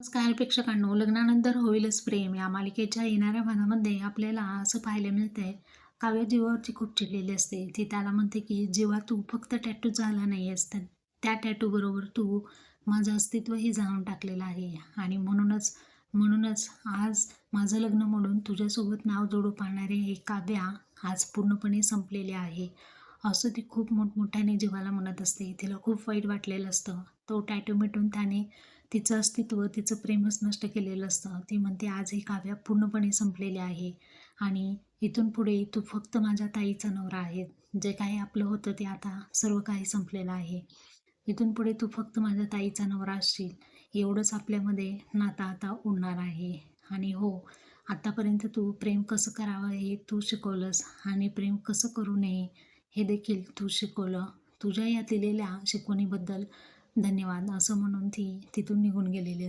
नमस्कार प्रेक्षकांनो लग्नानंतर होईलच प्रेम. या मालिकेच्या येणाऱ्या भागामध्ये आपल्याला असं पाहायला मिळतंय काव्य जीवावरची खूप चिडलेली असते. ती त्याला म्हणते की जीवा तू फक्त टॅटू झाला नाही आहेस तर त्या टॅटूबरोबर तू माझं अस्तित्वही जाणून टाकलेलं आहे. आणि म्हणूनच म्हणूनच आज माझं लग्न म्हणून तुझ्यासोबत नाव जोडू पाहणारे हे काव्या आज पूर्णपणे संपलेले आहे. असं ती खूप मोठमोठ्याने जीवाला म्हणत असते. तिला खूप वाईट वाटलेलं असतं. तो टॅटू मिटून त्याने तिचं अस्तित्व तिचं प्रेमच नष्ट केलेलं असतं. ती म्हणते आज ही काव्या पूर्णपणे संपलेले आहे आणि इथून पुढे तू फक्त माझ्या ताईचा नवरा आहे. जे काही आपलं होतं ते आता सर्व काही संपलेलं आहे. इथून पुढे तू फक्त माझ्या ताईचा नवरा असशील. एवढंच आपल्यामध्ये नाता आता उडणार आहे. आणि हो आत्तापर्यंत तू प्रेम कसं करावं हे तू शिकवलंस आणि प्रेम कसं करू नये हे देखील तू शिकवलं. तुझ्या या दिलेल्या शिकवणीबद्दल धन्यवाद. असं म्हणून ती तिथून निघून गेलेली असते.